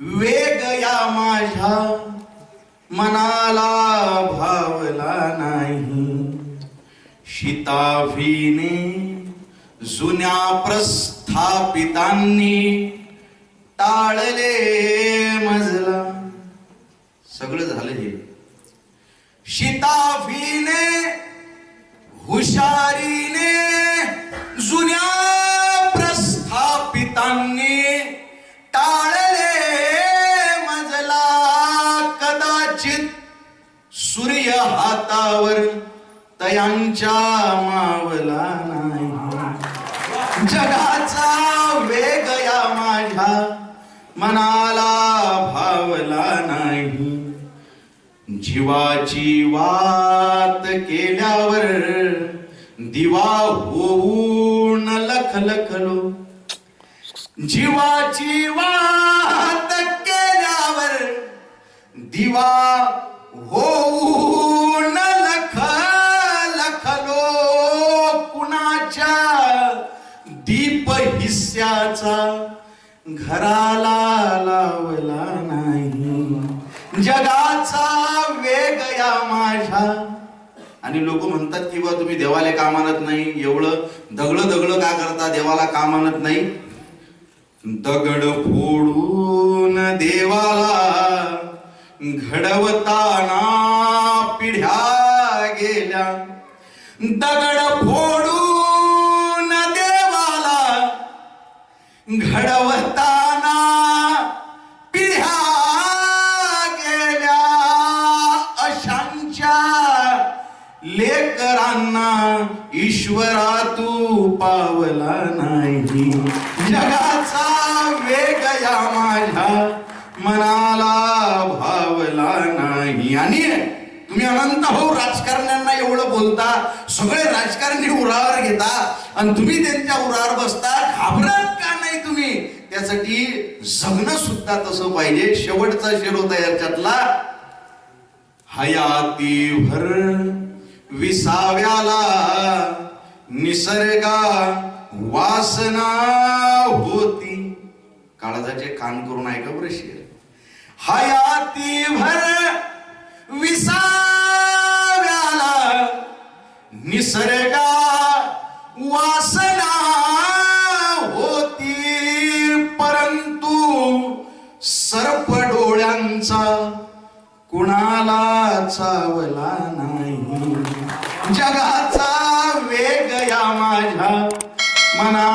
वेग या माझ्या मनाला भावला नाही. शिताफीने जुन्या प्रस्थापितांनी टाळले मजला. सगळं झालं हे. शिताफीने हुशारी सूर्य हातावर तयांच्या मावला नाही. जगाचा वेग या माझ्या मनाला भावला नाही. जीवाची वात केल्यावर दिवा होऊन लखलखलो. जीवाची वात केल्यावर दिवा होऊन लख लखलो कुणाच्या दीप घराला लावला नाही. जगाचा वेग या माझ्या. आणि लोक म्हणतात की बा तुम्ही देवाला का मानत नाही. एवढं दगड दगड का करता? देवाला का मानत नाही. दगड फोडून देवाला घडवताना पिढ्या गेल्या. दगड फोडून देवाला घडवताना पिढ्या गेल्या. अशांच्या लेकरांना ईश्वरा तू पावला नाही. जगाचा वेग या माझ्या मना भावला नाही. आणि तुम्ही अनंत भाऊ राजकारण्यांना एवढं बोलता सगळे राजकारणी उरावर घेता आणि तुम्ही त्यांच्या उरावर बसता घाबरत का नाही तुम्ही? त्यासाठी जगणं सुद्धा तसं पाहिजे. शेवटचा शेर होता याच्यातला हयाती भर विसाव्याला निसर्गा वासना होती. काळजाचे कान करून ऐका बरं शेर. हयात निसर्गा वासना होती परंतु सर्प डोळ्यांचा कुणाला चावला नाही. जगाचा वेग या माझ्या मना